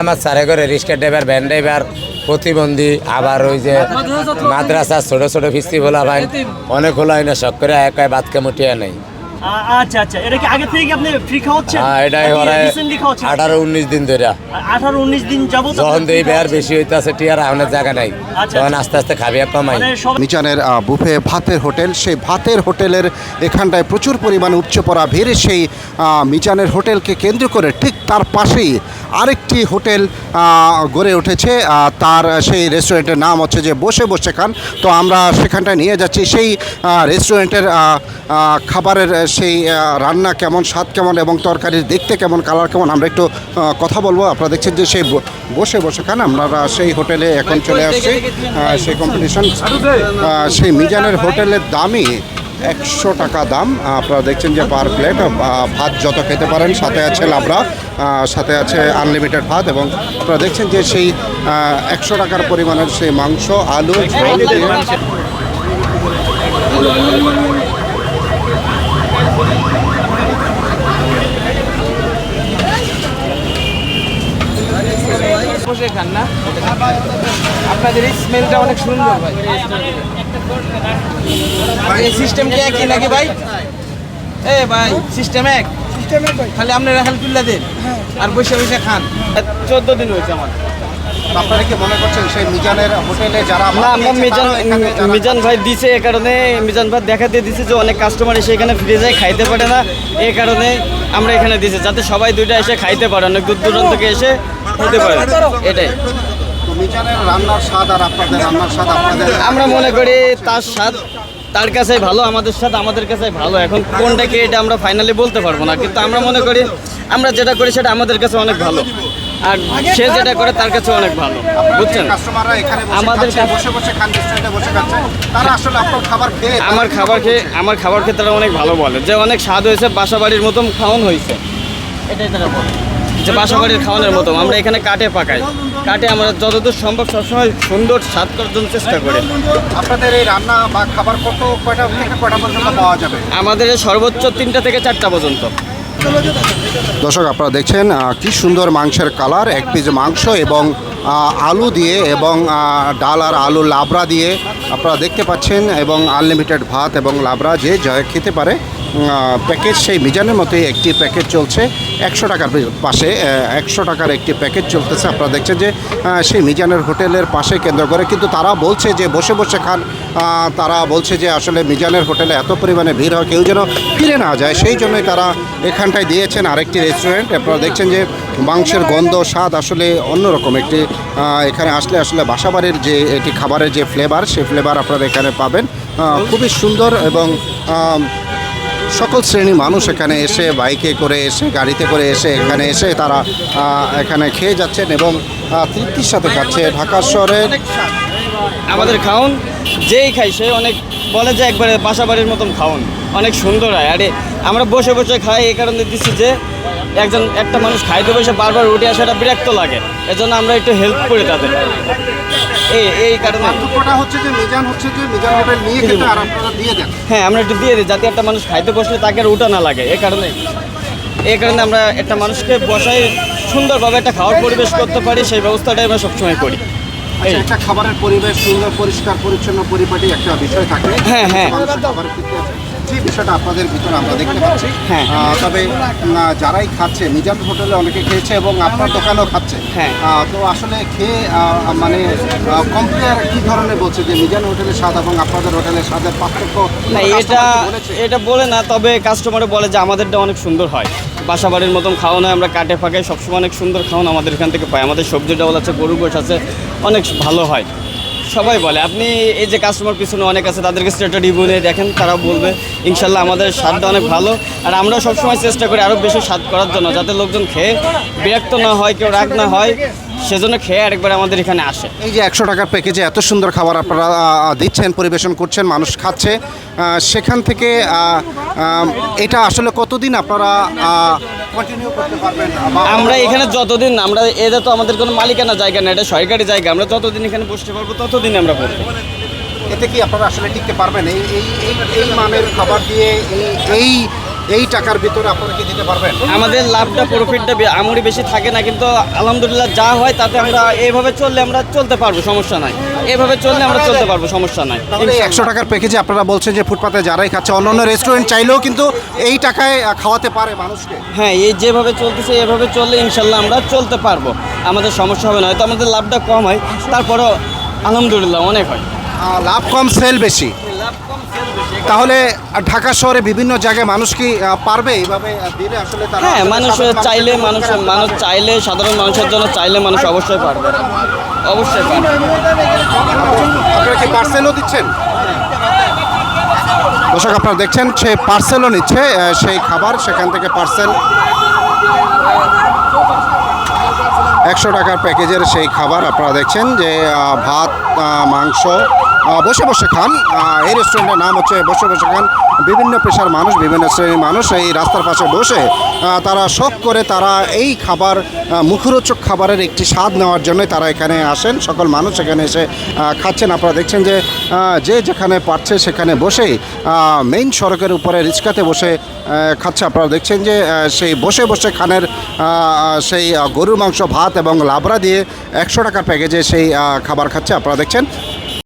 আমার সারে করে রিক্সা ড্রাইভার ভ্যান ড্রাইভার প্রতিবন্ধী আবার ওই যে মাদ্রাসা ছোট ছোট ফিস্তি বলা ভাই অনেক হলো না শখ করে একাই ভাত কামুটিয়া নেই আচ্ছা আচ্ছা এটা কি আগে থেকে আপনি ফ্রি খাওয়াচ্ছেন? হ্যাঁ এটাই ওরা দিন ধরে। দিন যাবত যখন দেই বেয়ার বেশি হইতাছে টিয়ার জায়গা নাই। আচ্ছা। তখন আস্তে আস্তে খাবিয়া কমাই। মানে মিজানের বুফে ভাতের হোটেল সেই ভাতের হোটেলের এখানটায় প্রচুর পরিমাণে উপচে পড়া ভিড় সেই আহ, মিজানের হোটেলকে কেন্দ্র করে ঠিক তার পাশেই আরেকটি হোটেল গড়ে উঠেছে তার সেই রেস্টুরেন্টের নাম হচ্ছে যে বসে বসে খান। তো আমরা সেখানটায় নিয়ে যাচ্ছি। সেই রেস্টুরেন্টের খাবারের সেই রান্না কেমন, স্বাদ কেমন এবং তরকারির দেখতে কেমন, কালার কেমন, আমরা একটু কথা বলব। আপনারা দেখছেন যে সেই বসে বসে খান। আমরা সেই হোটেলে এখন চলে আসছি। সেই কম্পিটিশন সেই মিজানের হোটেলের দামই একশো টাকা দাম। আপনারা দেখছেন যে পার প্লেট ভাত যত খেতে পারেন, সাথে আছে লাবড়া সাথে আছে আনলিমিটেড ভাত এবং আপনারা দেখছেন যে সেই একশো টাকার পরিমাণের সেই মাংস, আলু আপনাদের এই স্মেলটা অনেক সুন্দর ভাই। এই সিস্টেম কি একই নাকি ভাই? এ ভাই সিস্টেম এক? খালি আপনারা দেন। আর বসে বসে খান। চোদ্দ দিন হয়েছে আমার। আপনারা কি মনে করছেন সেই মিজানের হোটেলে যারা না আমরা মিজান মিজান ভাই দিছে এ কারণে মিজান ভাই দেখাতে দিছে যে অনেক কাস্টমার এসে এখানে ফিরে যায় খাইতে পারে না। এই কারণে আমরা এখানে দিছি যাতে সবাই দুইটা এসে খাইতে পারে অনেক দূর দূরান্ত থেকে এসে খেতে পারে। এটাই। মিজানের রান্নার স্বাদ আর আপনাদের রান্নার স্বাদ আপনাদের? আমরা মনে করি তার স্বাদ তার কাছে ভালো আমাদের স্বাদ আমাদের কাছে ভালো। এখন কোনটা কি এটা আমরা ফাইনালি বলতে পারব না কিন্তু আমরা মনে করি আমরা যেটা করি সেটা আমাদের কাছে অনেক ভালো। আর সে যেটা করে তার কাছে অনেক ভালো বুঝছেন? আমাদের বসে বসে খান বসে তারা আসলে আপনার খাবার খেয়ে আমার খাবার খেয়ে আমার খাবার খেয়ে তারা অনেক ভালো বলে। যে অনেক স্বাদ হয়েছে বাসা বাড়ির মতন খাওয়ান হয়েছে। এটাই তারা বলে। যে বাসা বাড়ির খাওয়ানোর মতো। আমরা এখানে কাটে পাকাই। কাটে আমরা যতদূর সম্ভব সবসময় সুন্দর স্বাদ করার জন্য চেষ্টা করি। আপনাদের এই রান্না বা খাবার কত কয়টা থেকে কয়টা পর্যন্ত পাওয়া যাবে? আমাদের সর্বোচ্চ তিনটা থেকে চারটা পর্যন্ত। দর্শক আপনারা দেখছেন কি সুন্দর মাংসের কালার এক পিস মাংস এবং আলু দিয়ে এবং ডাল আর আলু লাবড়া দিয়ে আপনারা দেখতে পাচ্ছেন এবং আনলিমিটেড ভাত এবং লাবড়া যে যা খেতে পারে প্যাকেজ সেই মিজানের মতোই একটি প্যাকেজ চলছে। একশো টাকার পাশে একশো টাকার একটি প্যাকেজ চলতেছে। আপনারা দেখছেন যে সেই মিজানের হোটেলের পাশে কেন্দ্র করে। কিন্তু তারা বলছে যে, বসে বসে খান। তারা বলছে যে, আসলে মিজানের হোটেলে এত পরিমাণে ভিড় হয়, কেউ যেন ফিরে না যায়। সেই জন্যই তারা এখানটায় দিয়েছেন আরেকটি রেস্টুরেন্ট। আপনারা দেখছেন যে, মাংসের গন্ধ, স্বাদ আসলে অন্যরকম। একটি এখানে আসলে আসলে বাসাবাড়ির যে এটি খাবারের যে ফ্লেভার সেই ফ্লেভার আপনারা এখানে পাবেন। খুবই সুন্দর এবং সকল শ্রেণির মানুষ এখানে এসে বাইকে করে এসে, গাড়িতে করে এসে এখানে এসে তারা এখানে খেয়ে যাচ্ছেন এবং তৃপ্তির সাথে খাচ্ছে। ঢাকা শহরের আমাদের খাউন যেই খাই সে অনেক বলে যে একবারে বাসা বাড়ির মতন খাওন। অনেক সুন্দর হয়। আরে আমরা বসে বসে খাই এই কারণে দিচ্ছি যে একজন একটা মানুষ খাইতে বসে বারবার উঠে আসাটা বিরক্ত লাগে। এজন্য আমরা একটু হেল্প করি তাদের। এই এই কারণে। হচ্ছে যে মিজান হচ্ছে যে মিজান হোটেল নিয়ে খেতে আর আপনারা দিয়ে দেন। হ্যাঁ আমরা একটু দিয়ে দিই যাতে একটা মানুষ খাইতে বসলে তাকে আর উঠা না লাগে। এই কারণে। এই কারণে আমরা একটা মানুষকে বসাই সুন্দরভাবে একটা খাওয়ার পরিবেশ করতে পারি সেই ব্যবস্থাটাই আমরা সবসময় করি। আচ্ছা, একটা খাবারের পরিবেশ সুন্দর পরিষ্কার পরিচ্ছন্ন পরিপাটি একটা বিষয় থাকে হ্যাঁ, হ্যাঁ। সেই বিষয়টা আপনাদের ভিতরে আমরা দেখতে পাচ্ছি হ্যাঁ। তবে যারাই খাচ্ছে মিজান হোটেলে অনেকে খেয়েছে এবং আপনার দোকানেও খাচ্ছে। হ্যাঁ। তো আসলে খেয়ে মানে কম্পেয়ার কি ধরনের বলছে যে মিজান হোটেলের স্বাদ এবং আপনাদের হোটেলের স্বাদের পার্থক্য না এটা এটা বলে না তবে কাস্টমারে বলে যে আমাদেরটা অনেক সুন্দর হয়। বাসা বাড়ির মতন খাওয়ানো হয় আমরা কাটে ফাঁকে সবসময় অনেক সুন্দর খাওয়ানো আমাদের এখান থেকে পাই আমাদের সবজি ডাউল আছে গরু গোশ আছে অনেক ভালো হয়। সবাই বলে। আপনি এই যে কাস্টমার পিছনে অনেক আছে, তাদেরকে স্টেটার রিভিউ নিয়ে দেখেন তারা বলবে, ইনশাল্লাহ আমাদের স্বাদটা অনেক ভালো। আর আমরাও সবসময় চেষ্টা করি আরও বেশি স্বাদ করার জন্য, যাতে লোকজন খেয়ে বিরক্ত না হয়, কেউ রাগ না হয়, সেজন্য খেয়ে আরেকবার আমাদের এখানে আসে। এই যে একশো টাকার প্যাকেজে এত সুন্দর খাবার আপনারা দিচ্ছেন, পরিবেশন করছেন, মানুষ খাচ্ছে সেখান থেকে এটা আসলে কতদিন আপনারা কন্টিনিউ করতে পারবেন আমরা এখানে যতদিন আমরা এটা তো আমাদের কোনো মালিকানা জায়গা না এটা সরকারি জায়গা। আমরা যতদিন এখানে বসতে পারব ততদিন আমরা করব এতে কি আপনারা আসলে টিকতে পারবেন? এই এই এই মানের খাবার দিয়ে এই এই এই টাকার ভিতরে আপনারা কি দিতে পারবেন? আমাদের লাভটা প্রফিটটা আমরি বেশি থাকে না কিন্তু আলহামদুলিল্লাহ যা হয় তাতে আমরা এইভাবে চললে আমরা চলতে পারব সমস্যা নাই। এভাবে চললে আমরা চলতে পারব সমস্যা নাই। একশো টাকার প্যাকেজে আপনারা বলছেন যে ফুটপাতে যারাই খাচ্ছে অন্য অন্য রেস্টুরেন্ট চাইলেও কিন্তু এই টাকায় খাওয়াতে পারে মানুষকে। হ্যাঁ এই যেভাবে চলতেছে এভাবে চললে ইনশাল্লাহ আমরা চলতে পারব। আমাদের সমস্যা হবে না হয়তো আমাদের লাভটা কম হয় তারপরও আলহামদুলিল্লাহ অনেক হয়। লাভ কম সেল বেশি। তাহলে ঢাকা শহরে বিভিন্ন জায়গায় মানুষ কি পারবে এইভাবে দিলে আসলে হ্যাঁ মানুষ চাইলে মানুষ মানুষ চাইলে সাধারণ মানুষের জন্য চাইলে মানুষ অবশ্যই পারবে। অবশ্যই পারবে। আপনারা কি পার্সেলও দিচ্ছেন? দর্শক আপনারা দেখছেন সে পার্সেলও নিচ্ছে সেই খাবার সেখান থেকে পার্সেল। একশো টাকার প্যাকেজের সেই খাবার আপনারা দেখছেন যে ভাত মাংস বসে বসে খান। এই রেস্টুরেন্টের নাম হচ্ছে বসে বসে খান। বিভিন্ন পেশার মানুষ, বিভিন্ন শ্রেণির মানুষ এই রাস্তার পাশে বসে তারা শখ করে তারা এই খাবার মুখরোচক খাবারের একটি স্বাদ নেওয়ার জন্য তারা এখানে আসেন। সকল মানুষ এখানে এসে খাচ্ছেন। আপনারা দেখছেন যে যে যেখানে পারছে সেখানে বসেই মেইন সড়কের উপরে রিক্সাতে বসে খাচ্ছে। আপনারা দেখছেন যে সেই বসে বসে খানের সেই গরুর মাংস, ভাত এবং লাবড়া দিয়ে একশো টাকার প্যাকেজে সেই খাবার খাচ্ছে। আপনারা দেখছেন